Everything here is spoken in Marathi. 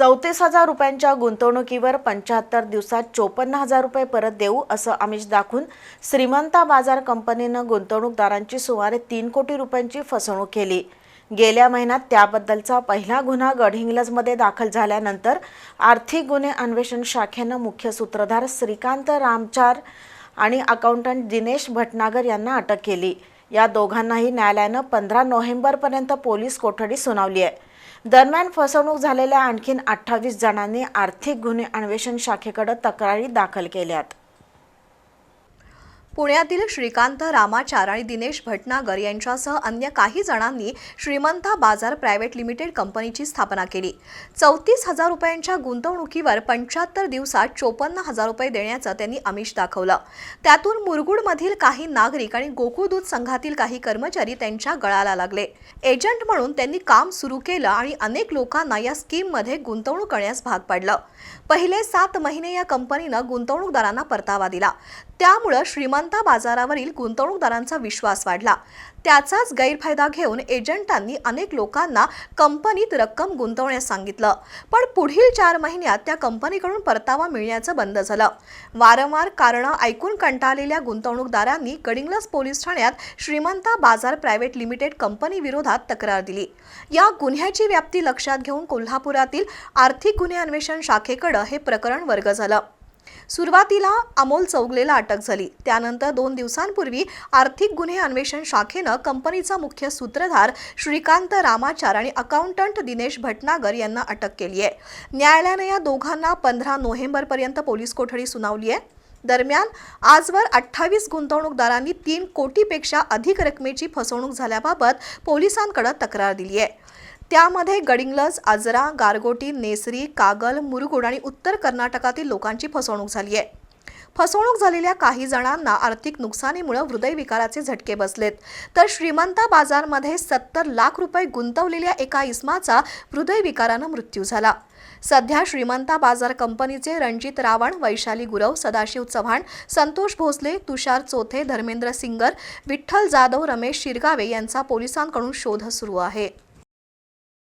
चौतीस हजार रुपयांच्या गुंतवणुकीवर पंच्याहत्तर दिवसात चोपन्न हजार रुपये परत देऊ असं आमिष दाखवून श्रीमंता बाजार कंपनीनं गुंतवणूकदारांची सुमारे तीन कोटी रुपयांची फसवणूक केली. गेल्या महिन्यात त्याबद्दलचा पहिला गुन्हा गडहिंग्लजमध्ये दाखल झाल्यानंतर आर्थिक गुन्हे अन्वेषण शाखेनं मुख्य सूत्रधार श्रीकांत रामचार आणि अकाउंटंट दिनेश भटनागर यांना अटक केली. या दोघांनाही न्यायालयानं पंधरा नोव्हेंबरपर्यंत पोलीस कोठडी सुनावली आहे. दरम्यान फसवणूक झालेल्या आणखीन अठ्ठावीस जणांनी आर्थिक गुन्हे अन्वेषण शाखेकडे तक्रारी दाखल केल्यात. पुण्यातील श्रीकांत रामाचार आणि दिनेश भटनागर यांच्यासह अन्य काही जणांनी श्रीमंता बाजार प्रायव्हेट लिमिटेड कंपनीची स्थापना केली. चौतीस हजार रुपयांच्या गुंतवणुकीवर पंच्याहत्तर दिवसात चोपन्न हजार रुपये देण्याचं त्यांनी आमिष दाखवलं. त्यातून मुरगुडमधील काही नागरिक आणि गोकुळ दूध संघातील काही कर्मचारी त्यांच्या गळाला लागले. एजंट म्हणून त्यांनी काम सुरू केलं आणि अनेक लोकांना या स्कीममध्ये गुंतवणूक करण्यास भाग पाडलं. पहिले सात महिने या कंपनीनं गुंतवणूकदारांना परतावा दिला. त्यामुळं श्रीमंत बाजारावरील गुंतवणूकदारांचा विश्वास वाढला. त्याचाच गैरफायदा घेऊन एजंटांनी अनेक लोकांना कंपनीत रक्कम गुंतवण्यास सांगितलं. पण पुढील चार महिन्यात त्या कंपनीकडून परतावा मिळण्याचं बंद झालं. वारंवार कारणं ऐकून कंटाळलेल्या गुंतवणूकदारांनी कडिंग्लज पोलीस ठाण्यात श्रीमंता बाजार प्रायव्हेट लिमिटेड कंपनी विरोधात तक्रार दिली. या गुन्ह्याची व्याप्ती लक्षात घेऊन कोल्हापुरातील आर्थिक गुन्हे अन्वेषण शाखेकडं हे प्रकरण वर्ग झालं. सुरुवातीला अमोल चौगलेला अटक झाली. त्यानंतर दोन दिवसांपूर्वी आर्थिक गुन्हे अन्वेषण शाखेनं कंपनीचा मुख्य सूत्रधार श्रीकांत रामाचार आणि अकाउंटंट दिनेश भटनागर यांना अटक केली आहे. न्यायालयानं या दोघांना पंधरा नोव्हेंबरपर्यंत पोलीस कोठडी सुनावली आहे. दरम्यान आजवर अठ्ठावीस गुंतवणूकदारांनी तीन कोटीपेक्षा अधिक रकमेची फसवणूक झाल्याबाबत पोलिसांकडे तक्रार दिली आहे. त्यामध्ये गडिंग्लज आजरा गारगोटी नेसरी कागल मुरुगुड आणि उत्तर कर्नाटकातील लोकांची फसवणूक झाली आहे. फसवणूक झालेल्या काही जणांना आर्थिक नुकसानीमुळे हृदयविकाराचे झटके बसलेत. तर श्रीमंता बाजारमध्ये सत्तर लाख रुपये गुंतवलेल्या एका इस्माचा हृदयविकारानं मृत्यू झाला. सध्या श्रीमंता बाजार कंपनीचे रणजित रावण वैशाली गुरव सदाशिव चव्हाण संतोष भोसले तुषार चोथे धर्मेंद्र सिंगर विठ्ठल जाधव रमेश शिरगावे यांचा पोलिसांकडून शोध सुरू आहे.